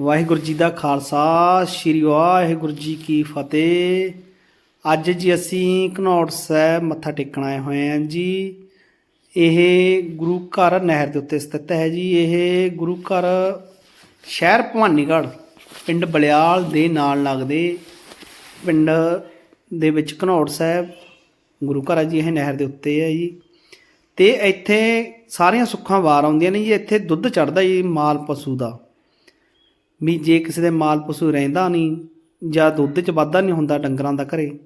ਵਾਹਿਗੁਰੂ ਜੀ ਦਾ ਖਾਲਸਾ, ਸ੍ਰੀ ਵਾਹਿਗੁਰੂ ਜੀ ਕੀ ਫਤਿਹ। ਅੱਜ ਜੀ ਅਸੀਂ ਘਨੌੜ ਸਾਹਿਬ ਮੱਥਾ ਟੇਕਣ ਆਏ ਹੋਏ ਹਾਂ ਜੀ। ਇਹ ਗੁਰੂ ਘਰ ਨਹਿਰ ਦੇ ਉੱਤੇ ਸਥਿਤ ਹੈ ਜੀ। ਇਹ ਗੁਰੂ ਘਰ ਸ਼ਹਿਰ ਭਵਾਨੀਗੜ੍ਹ, ਪਿੰਡ ਬਲਿਆਲ ਦੇ ਨਾਲ ਲੱਗਦੇ ਪਿੰਡ ਦੇ ਵਿੱਚ ਘਨੌੜ ਸਾਹਿਬ ਗੁਰੂ ਘਰ ਹੈ ਜੀ। ਇਹ ਨਹਿਰ ਦੇ ਉੱਤੇ ਹੈ ਜੀ। ਤੇ ਇੱਥੇ ਸਾਰੀਆਂ ਸੁੱਖਾਂ ਵਾਰ ਆਉਂਦੀਆਂ ਨੇ ਜੀ। ਇੱਥੇ ਦੁੱਧ ਚੜਦਾ ਜੀ ਮਾਲ ਪਸ਼ੂ ਦਾ। ਵੀ ਜੇ ਕਿਸੇ ਦੇ ਮਾਲ ਪਸ਼ੂ ਰਹਿੰਦਾ ਨਹੀਂ ਜਾਂ ਦੁੱਧ 'ਚ ਵਾਧਾ ਨਹੀਂ ਹੁੰਦਾ ਡੰਗਰਾਂ ਦਾ ਘਰੇ,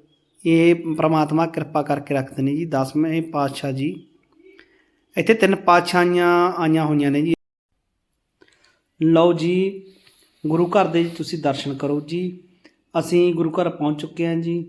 ਇਹ ਪ੍ਰਮਾਤਮਾ ਕਿਰਪਾ ਕਰਕੇ ਰੱਖਦੇ ਨੇ ਜੀ, ਦਸਵੇਂ ਪਾਤਸ਼ਾਹ ਜੀ। ਇੱਥੇ ਤਿੰਨ ਪਾਤਸ਼ਾਹੀਆਂ ਆਈਆਂ ਹੋਈਆਂ ਨੇ ਜੀ। ਲਓ ਜੀ, ਗੁਰੂ ਘਰ ਦੇ ਤੁਸੀਂ ਦਰਸ਼ਨ ਕਰੋ ਜੀ। ਅਸੀਂ ਗੁਰੂ ਘਰ ਪਹੁੰਚ ਚੁੱਕੇ ਹਾਂ ਜੀ।